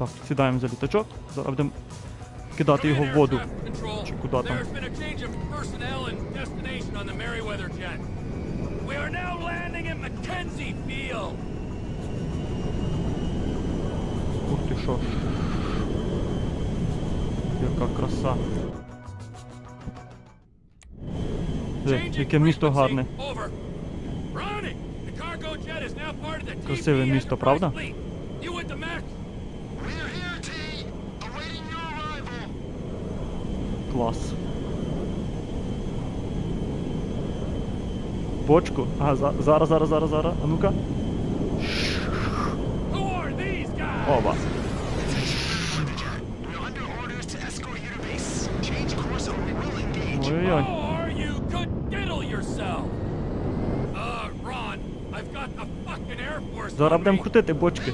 Так, сідаємо за літачок. Зараз будемо кидати його в воду. Чи куди там? Ух ти що. Яка краса. Де, яке місто гарне. Over. Ronnie, the Клас. Бочку. А, за, зараз, зараз, зараз, зараз. А ну-ка. Оба. Ой-ой-ой. Oh? Uh. Зараз будемо крутити бочки.